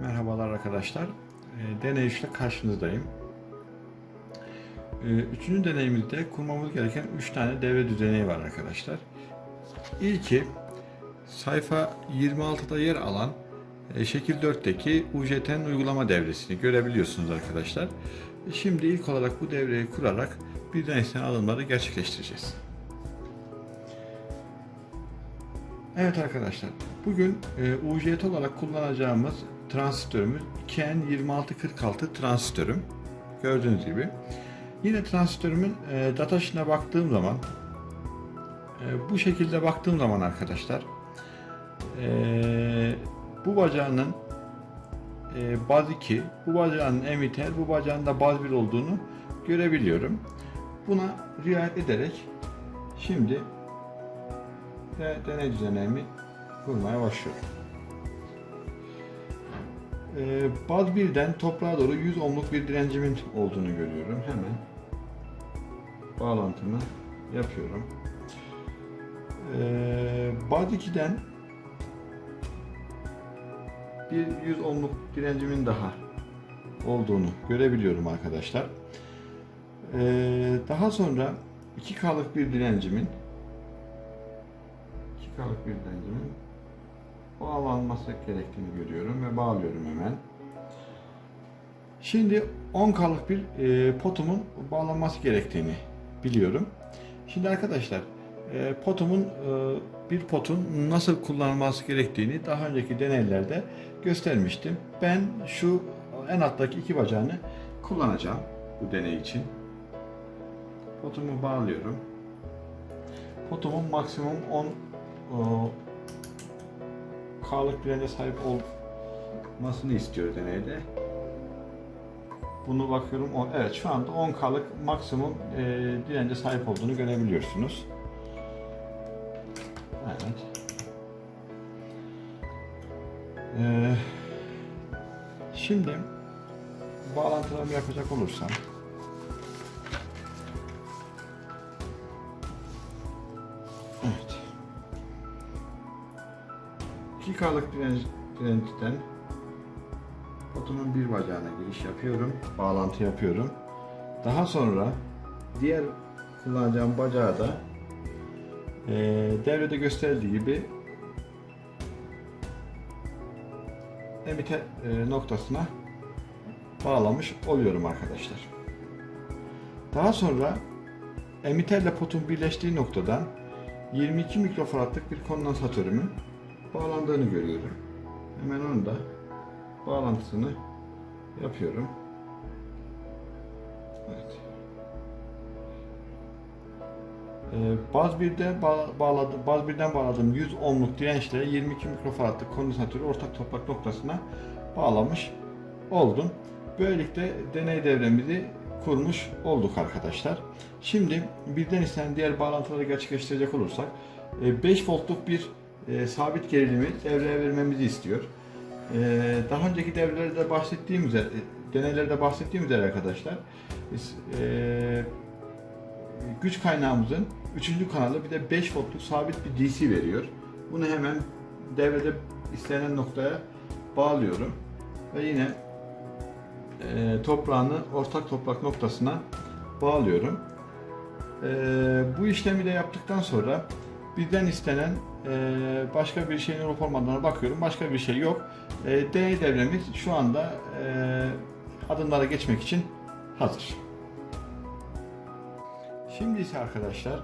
Merhabalar arkadaşlar. E, Deney işle karşınızdayım. E, Üçüncü deneyimizde kurmamız gereken 3 tane devre düzeni var arkadaşlar. İlki sayfa 26'da yer alan e, şekil 4'teki UJT'nin uygulama devresini görebiliyorsunuz arkadaşlar. Şimdi ilk olarak bu devreyi kurarak birden istenen alımları gerçekleştireceğiz. Evet arkadaşlar, bugün e, UJT olarak kullanacağımız transistörümüz 2N2646 transistörüm. Gördüğünüz gibi. Yine transistörümün e, baktığım zaman bu şekilde baktığım zaman arkadaşlar e, bu bacağının e, baz 2, bu bacağının emitter, bu bacağının da baz 1 olduğunu görebiliyorum. Buna riayet ederek şimdi deney düzenimi kurmaya başlıyorum. Ee, baz 1'den toprağa doğru 100 ohmluk bir direncimin olduğunu görüyorum. Hemen bağlantımı yapıyorum. Ee, baz 2'den bir 100 ohmluk direncimin daha olduğunu görebiliyorum arkadaşlar. Ee, daha sonra 2K'lık bir direncimin 2K'lık bir direncimin bağlanması gerektiğini görüyorum ve bağlıyorum hemen. Şimdi 10K'lık bir e, potumun bağlanması gerektiğini biliyorum. Şimdi arkadaşlar e, potumun e, bir potun nasıl kullanılması gerektiğini daha önceki deneylerde göstermiştim. Ben şu en alttaki iki bacağını kullanacağım bu deney için. Potumu bağlıyorum. Potumun maksimum 10 o, K'lık dirence sahip olmasını istiyor deneyde. Bunu bakıyorum. Evet şu anda 10K'lık maksimum e, dirence sahip olduğunu görebiliyorsunuz. Ee, şimdi bağlantılarımı yapacak olursam Evet. 2K'lık direnç, dirençten potunun bir bacağına giriş yapıyorum. Bağlantı yapıyorum. Daha sonra diğer kullanacağım bacağı da eee devrede gösterildiği gibi emitter eee, noktasına bağlamış oluyorum arkadaşlar. Daha sonra emitterle potun birleştiği noktadan 22 mikrofaradlık bir kondansatörümün bağlandığını görüyorum. Hemen onu da bağlantısını yapıyorum. Evet. Baz 1'de ba- bağladım, baz 1'den bağladığım 100 ohmluk dirençle 22 mikrofaradlık kondansatörü ortak toprak noktasına bağlamış oldum. Böylelikle deney devremizi kurmuş olduk arkadaşlar. Şimdi birden istenen diğer bağlantıları gerçekleştirecek olursak e, 5 voltluk bir e, sabit gerilimi devreye vermemizi istiyor. E, Daha önceki devrelerde bahsettiğim üzere, e, deneylerde bahsettiğim üzere arkadaşlar e, güç kaynağımızın 3. kanalı bir de 5 voltluk sabit bir DC veriyor. Bunu hemen devrede istenen noktaya bağlıyorum ve yine e, toprağını ortak toprak noktasına bağlıyorum. E, bu işlemi de yaptıktan sonra bizden istenen e, başka bir şeyin olup olmadığına bakıyorum. Başka bir şey yok. E, deney devremiz şu anda e, adımlara geçmek için hazır. Şimdi ise arkadaşlar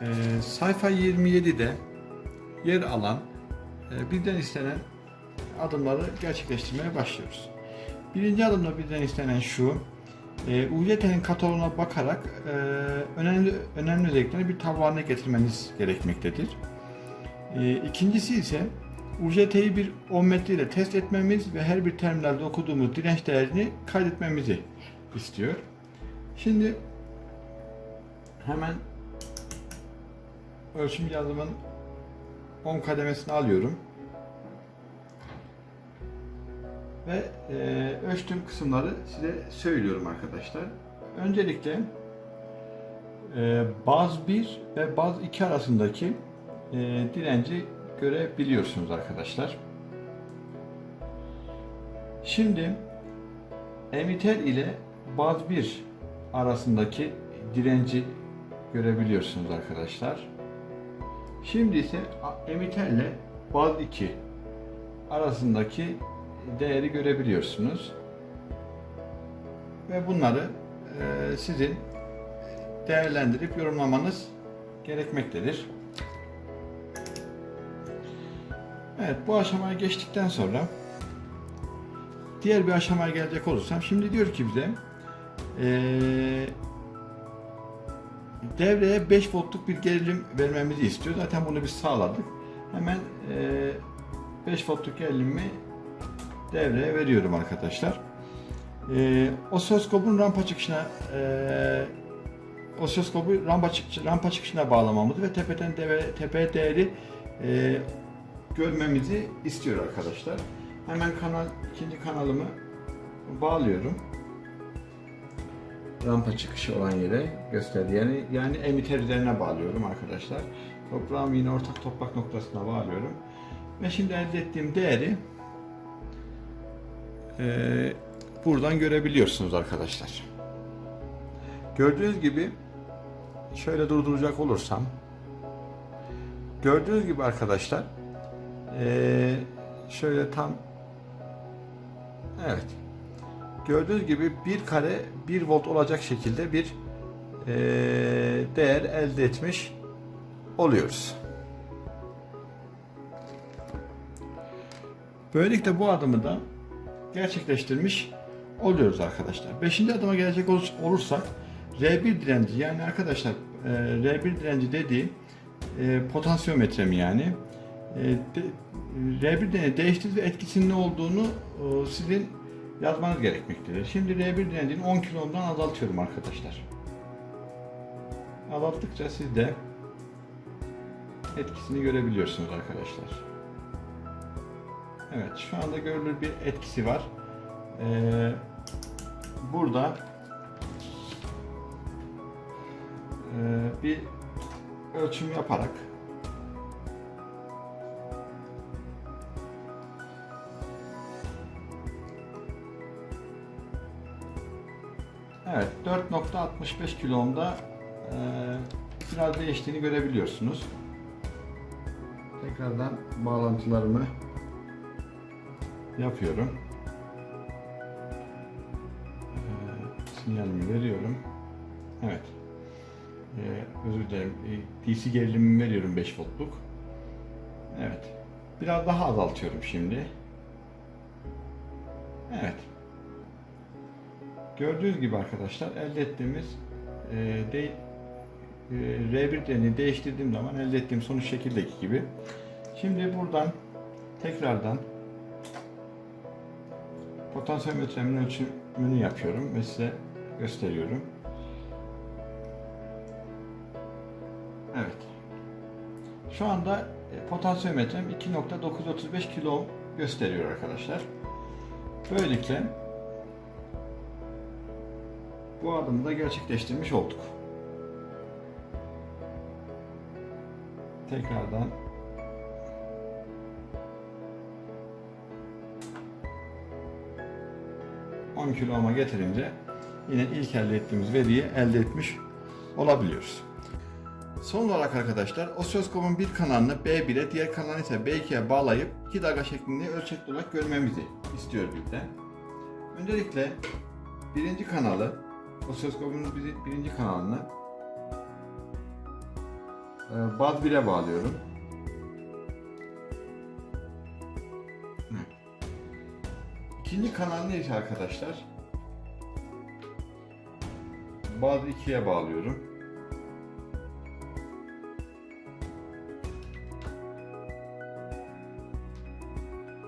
e, sayfa 27'de yer alan e, bizden istenen adımları gerçekleştirmeye başlıyoruz. Birinci adımda bizden istenen şu, e, UJT'nin kataloğuna bakarak e, önemli önemli özelliklerini bir tablo haline getirmeniz gerekmektedir. E, ikincisi ise UJT'yi bir ohm metre ile test etmemiz ve her bir terminalde okuduğumuz direnç değerini kaydetmemizi istiyor. Şimdi hemen ölçüm cihazımın 10 kademesini alıyorum. Ve e, ölçtüğüm kısımları size söylüyorum arkadaşlar. Öncelikle e, baz 1 ve baz 2 arasındaki e, direnci görebiliyorsunuz arkadaşlar. Şimdi emitter ile baz 1 arasındaki direnci görebiliyorsunuz arkadaşlar. Şimdi ise emitter ile baz 2 arasındaki değeri görebiliyorsunuz. Ve bunları e, sizin değerlendirip yorumlamanız gerekmektedir. Evet bu aşamaya geçtikten sonra diğer bir aşamaya gelecek olursam şimdi diyor ki bize eee devreye 5 voltluk bir gerilim vermemizi istiyor. Zaten bunu biz sağladık. Hemen eee 5 voltluk gerilimi devreye veriyorum arkadaşlar. Eee osiloskopun rampa çıkışına eee osiloskopu rampa, çıkış, rampa çıkışına bağlamamızı ve tepeden deve, tepe değeri eee görmemizi istiyor arkadaşlar. Hemen kanal ikinci kanalımı bağlıyorum. Rampa çıkışı olan yere gösterdi. Yani yani emitter üzerine bağlıyorum arkadaşlar. Toprağımı yine ortak toprak noktasına bağlıyorum. Ve şimdi elde ettiğim değeri eee, buradan görebiliyorsunuz arkadaşlar. Gördüğünüz gibi şöyle durduracak olursam gördüğünüz gibi arkadaşlar ee, şöyle tam evet gördüğünüz gibi bir kare 1 volt olacak şekilde bir ee, değer elde etmiş oluyoruz. Böylelikle bu adımı da gerçekleştirmiş oluyoruz arkadaşlar. Beşinci adıma gelecek ol- olursak R1 direnci yani arkadaşlar e, R1 direnci dediğim e, potansiyometre mi yani e, de, R1 direnci değiştir ve etkisinin ne olduğunu e, sizin yazmanız gerekmektedir. Şimdi R1 direncini 10 kilo azaltıyorum arkadaşlar. Azalttıkça siz de etkisini görebiliyorsunuz arkadaşlar. Evet şu anda görülür bir etkisi var. Ee, burada e, bir ölçüm yaparak Evet 4.65 kilo ohm'da e, biraz değiştiğini görebiliyorsunuz. Tekrardan bağlantılarımı yapıyorum. Ee, sinyalimi veriyorum. Evet. Ee, özür dilerim. Ee, DC gerilimimi veriyorum 5 voltluk. Evet. Biraz daha azaltıyorum şimdi. Evet. Gördüğünüz gibi arkadaşlar elde ettiğimiz e, de, e, R1 değerini değiştirdiğim zaman elde ettiğim sonuç şekildeki gibi. Şimdi buradan tekrardan potansiyometremin ölçümünü yapıyorum ve size gösteriyorum. Evet. Şu anda e, potansiyometrem 2.935 kilo gösteriyor arkadaşlar. Böylelikle bu adımı da gerçekleştirmiş olduk. Tekrardan ...10 kilo ohm'a getirince... ...yine ilk elde ettiğimiz veriyi elde etmiş olabiliyoruz. Son olarak arkadaşlar osiloskopun bir kanalını B1'e diğer kanalını ise B2'ye bağlayıp 2 dalga şeklinde ölçekli olarak görmemizi istiyor bizden. Öncelikle birinci kanalı osiloskopun bir- birinci kanalını e, baz 1'e bağlıyorum. İkinci kanal neyse arkadaşlar baz 2'ye bağlıyorum.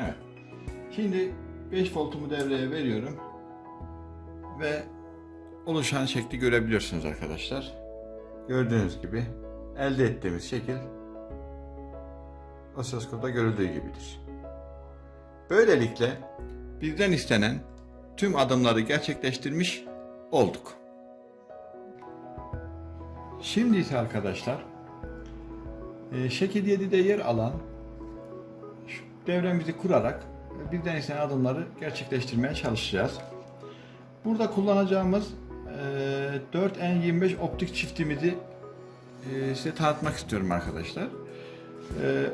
Evet. Şimdi 5 voltumu devreye veriyorum. Ve oluşan şekli görebiliyorsunuz arkadaşlar. Gördüğünüz gibi elde ettiğimiz şekil osiloskopta görüldüğü gibidir. Böylelikle bizden istenen tüm adımları gerçekleştirmiş olduk. Şimdi ise arkadaşlar e, şekil 7'de yer alan devremizi kurarak bizden istenen adımları gerçekleştirmeye çalışacağız. Burada kullanacağımız 4N25 optik çiftimizi e, size tanıtmak istiyorum arkadaşlar. E,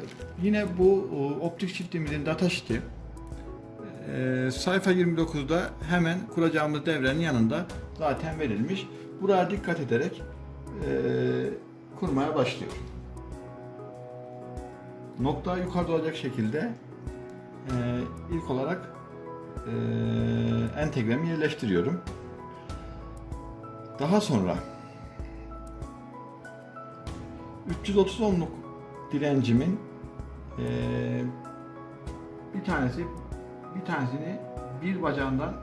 yine bu e, optik çiftimizin datasheet'i e, sayfa 29'da hemen kuracağımız devrenin yanında zaten verilmiş. Buraya dikkat ederek kurmaya başlıyor. Nokta yukarıda olacak şekilde ilk olarak entegremi yerleştiriyorum. Daha sonra 330 ohmluk direncimin e, bir tanesi bir tanesini bir bacağından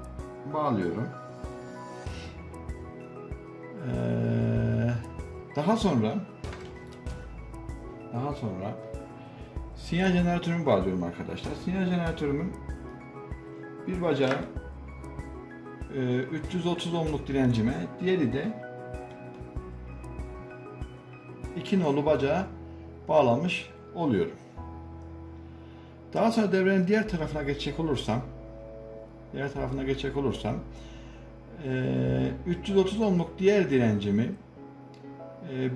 bağlıyorum. E, daha sonra daha sonra sinyal jeneratörümü bağlıyorum arkadaşlar. Sinyal jeneratörümün bir bacağı 330 ohmluk direncime, diğeri de iki nolu bacağı bağlamış oluyorum. Daha sonra devrenin diğer tarafına geçecek olursam, diğer tarafına geçecek olursam, e, 330 ohmluk diğer direncimi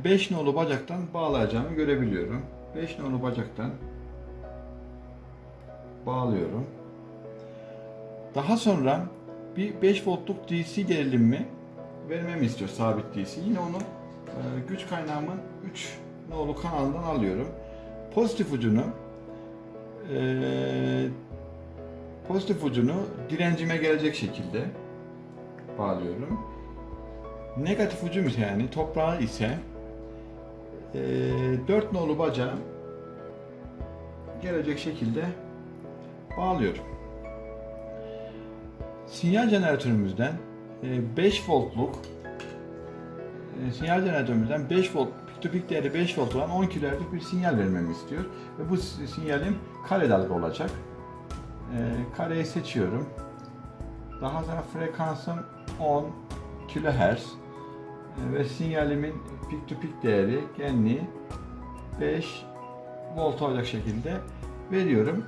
5 nolu bacaktan bağlayacağımı görebiliyorum. 5 nolu bacaktan bağlıyorum. Daha sonra bir 5 voltluk DC gerilimimi vermemi istiyor sabit DC. Yine onu e, güç kaynağımın 3 nolu kanalından alıyorum. Pozitif ucunu e, pozitif ucunu direncime gelecek şekilde bağlıyorum. Negatif ucum yani toprağı ise e, 4 nolu bacağı gelecek şekilde bağlıyorum. Sinyal jeneratörümüzden e, 5 voltluk e, sinyal jeneratörümüzden 5 volt pik to pik değeri 5 volt olan 10 kHz'lik bir sinyal vermemi istiyor. Ve bu si- sinyalim kare dalga olacak. E, kareyi seçiyorum. Daha sonra frekansım 10 kHz e, ve sinyalimin pik to pik değeri genliği 5 volt olacak şekilde veriyorum.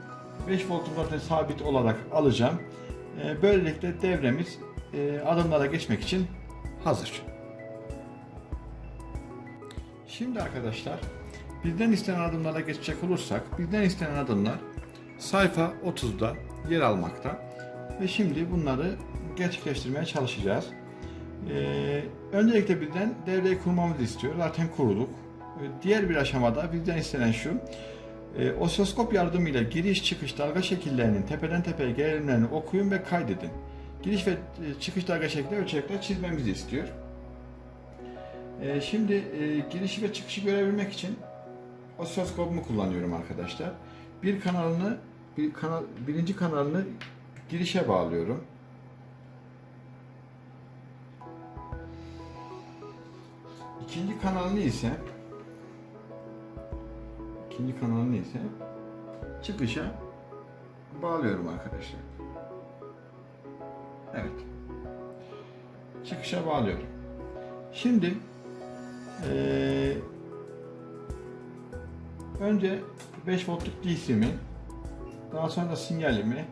5 voltu zaten sabit olarak alacağım. E, Böylelikle devremiz e, adımlara geçmek için hazır. Şimdi arkadaşlar bizden istenen adımlara geçecek olursak bizden istenen adımlar sayfa 30'da yer almakta ve şimdi bunları gerçekleştirmeye çalışacağız. Ee, öncelikle bizden devreyi kurmamızı istiyor. Zaten kurduk. Ee, Diğer bir aşamada bizden istenen şu. E, osiloskop yardımıyla giriş çıkış dalga şekillerinin tepeden tepeye gerilimlerini okuyun ve kaydedin. Giriş ve e, çıkış dalga şekli ölçekler çizmemizi istiyor. E, şimdi e, girişi ve çıkışı görebilmek için osiloskopumu kullanıyorum arkadaşlar. Bir kanalını bir kanal birinci kanalını girişe bağlıyorum. İkinci kanalını ise ikinci kanalını ise çıkışa bağlıyorum arkadaşlar. Evet. Çıkışa bağlıyorum. Şimdi eee, önce 5 voltluk DC'mi daha sonra sinyalimi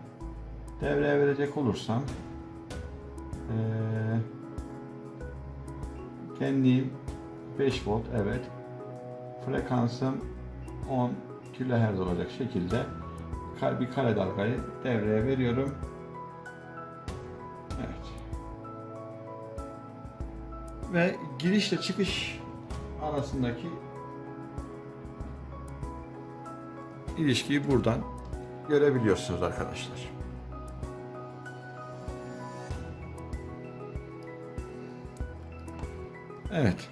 devreye verecek olursam eee kendim 5 volt evet frekansım 10 kHz olacak şekilde bir kare dalgayı devreye veriyorum. Evet. Ve girişle çıkış arasındaki ilişkiyi buradan görebiliyorsunuz arkadaşlar. Evet.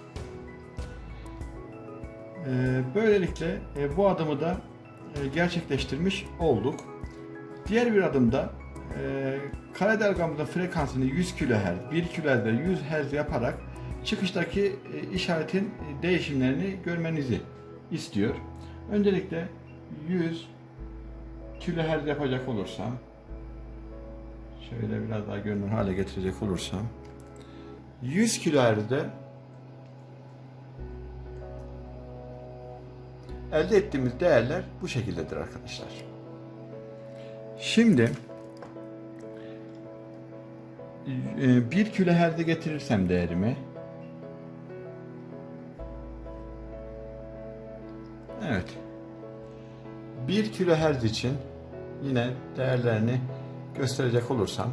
Ee, Böylelikle e, bu adımı da e, gerçekleştirmiş olduk. Diğer bir adımda e, kare dalgamızın frekansını 100 kHz, 1 kHz ve 100 Hz yaparak çıkıştaki işaretin değişimlerini görmenizi istiyor. Öncelikle 100 kilohertz yapacak olursam şöyle biraz daha görünür hale getirecek olursam 100 kilohertz'de elde ettiğimiz değerler bu şekildedir arkadaşlar. Şimdi 1 kilohertz'e getirirsem değerimi Evet. 1 kilohertz için yine değerlerini gösterecek olursam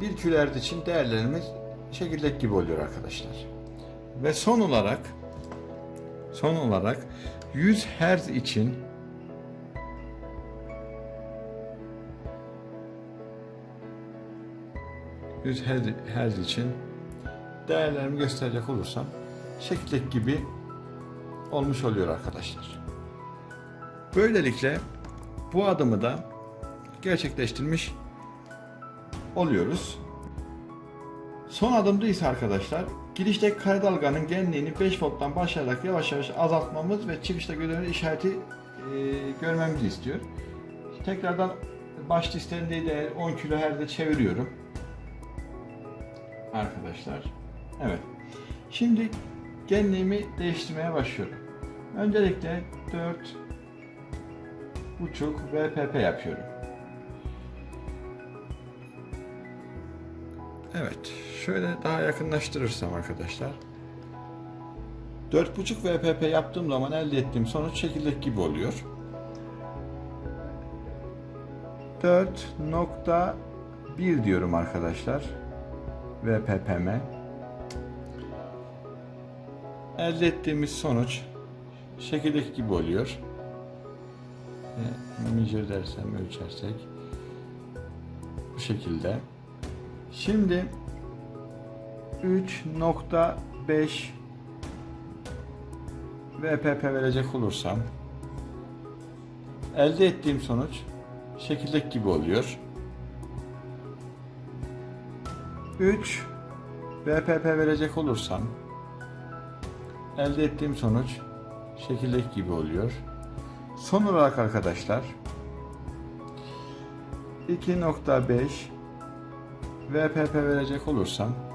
1 kilohertz için değerlerimiz şekildeki gibi oluyor arkadaşlar. Ve son olarak son olarak 100 Hz için Hz Hz için değerlerimi gösterecek olursam şekildeki gibi olmuş oluyor arkadaşlar. Böylelikle bu adımı da gerçekleştirmiş oluyoruz. Son adımda ise arkadaşlar girişteki kare dalganın genliğini 5 volttan başlayarak yavaş yavaş azaltmamız ve çıkışta görünen işareti e, görmemizi istiyor. Tekrardan başta istendiği değer 10 kHz'e çeviriyorum. Arkadaşlar. Evet. Şimdi genliğimi değiştirmeye başlıyorum. Öncelikle 4 buçuk VPP yapıyorum. Evet, şöyle daha yakınlaştırırsam arkadaşlar. 4.5 VPP yaptığım zaman elde ettiğim sonuç şekildeki gibi oluyor. 4.1 diyorum arkadaşlar. VPP'me. Elde ettiğimiz sonuç şekildeki gibi oluyor. Measure dersem ölçersek bu şekilde. Şimdi 3.5 VPP verecek olursam elde ettiğim sonuç şekildeki gibi oluyor. 3 VPP verecek olursam elde ettiğim sonuç şekildeki gibi oluyor. Son olarak arkadaşlar 2.5 VPP verecek olursam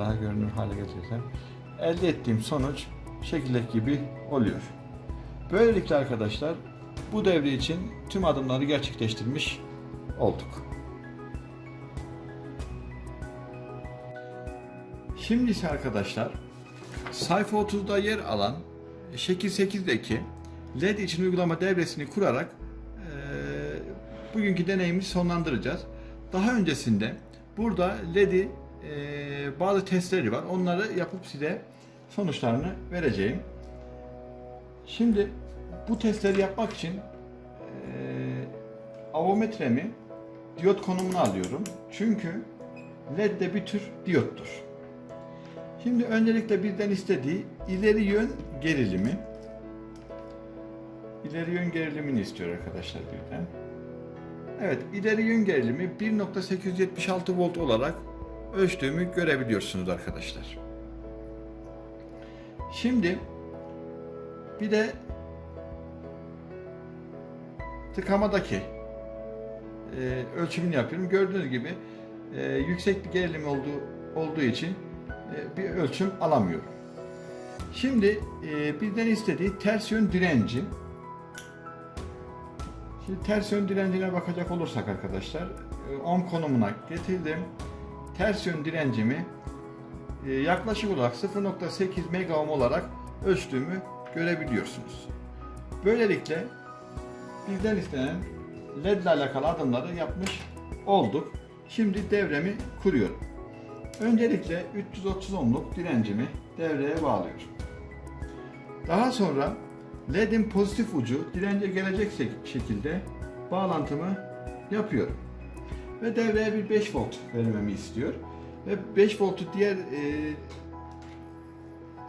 daha görünür hale getirsem elde ettiğim sonuç şekildeki gibi oluyor. Böylelikle arkadaşlar bu devre için tüm adımları gerçekleştirmiş olduk. Şimdi ise arkadaşlar sayfa 30'da yer alan şekil 8'deki LED için uygulama devresini kurarak e, bugünkü deneyimi sonlandıracağız. Daha öncesinde burada LED'i e, bazı testleri var. Onları yapıp size sonuçlarını vereceğim. Şimdi bu testleri yapmak için e, avometremi diyot konumuna alıyorum. Çünkü LED de bir tür diyottur. Şimdi öncelikle bizden istediği ileri yön gerilimi. İleri yön gerilimini istiyor arkadaşlar birden. Evet, ileri yön gerilimi 1.876 volt olarak ölçtüğümü görebiliyorsunuz arkadaşlar. Şimdi bir de tıkamadaki e, ölçümünü yapıyorum. Gördüğünüz gibi e, yüksek bir gerilim olduğu olduğu için e, bir ölçüm alamıyorum. Şimdi e, bizden istediği ters yön direnci. Şimdi ters yön direncine bakacak olursak arkadaşlar, e, ohm konumuna getirdim. Ters yön direncimi e, yaklaşık olarak 0.8 mega ohm olarak ölçtüğümü görebiliyorsunuz. Böylelikle bizden istenen LED ile alakalı adımları yapmış olduk. Şimdi devremi kuruyorum. Öncelikle 330 ohmluk direncimi devreye bağlıyorum. Daha sonra LED'in pozitif ucu dirence gelecek şekilde bağlantımı yapıyorum. Ve devreye bir 5 volt vermemi istiyor. Ve 5 voltu diğer e,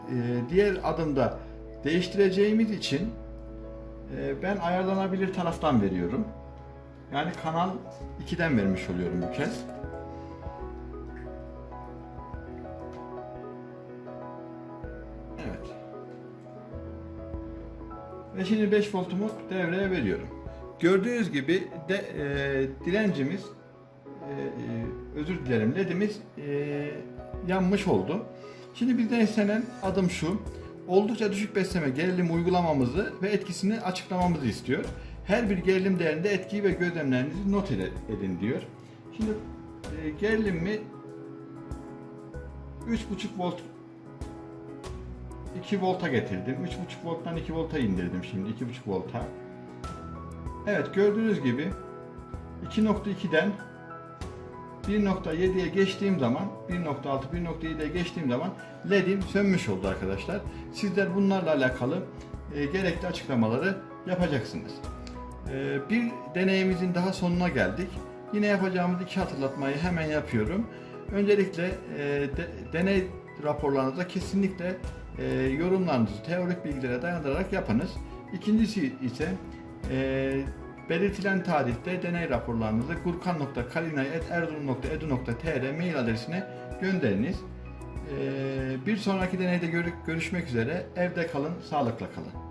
e, diğer adımda değiştireceğimiz için e, ben ayarlanabilir taraftan veriyorum. Yani kanal 2'den vermiş oluyorum bu kez. Evet. Ve şimdi 5 voltumu devreye veriyorum. Gördüğünüz gibi de, e, direncimiz e, e, özür dilerim ledimiz e, yanmış oldu. Şimdi bizden istenen adım şu. Oldukça düşük besleme gerilim uygulamamızı ve etkisini açıklamamızı istiyor. Her bir gerilim değerinde etkiyi ve gözlemlerinizi not edin diyor. Şimdi e, gerilimimi 3.5 volt 2 volta getirdim. 3.5 volttan 2 volta indirdim şimdi 2.5 volta. Evet gördüğünüz gibi 2.2'den 1.7'ye geçtiğim zaman 1.6 1.7'ye geçtiğim zaman LED'im sönmüş oldu arkadaşlar. Sizler bunlarla alakalı e, gerekli açıklamaları yapacaksınız. E, bir deneyimizin daha sonuna geldik. Yine yapacağımız iki hatırlatmayı hemen yapıyorum. Öncelikle e, de- deney raporlarınızda kesinlikle e, yorumlarınızı teorik bilgilere dayanarak yapınız. İkincisi ise e, belirtilen tarihte deney raporlarınızı gurkan.kalinay.erzurum.edu.tr mail adresine gönderiniz. E, bir sonraki deneyde görü- görüşmek üzere. Evde kalın, sağlıkla kalın.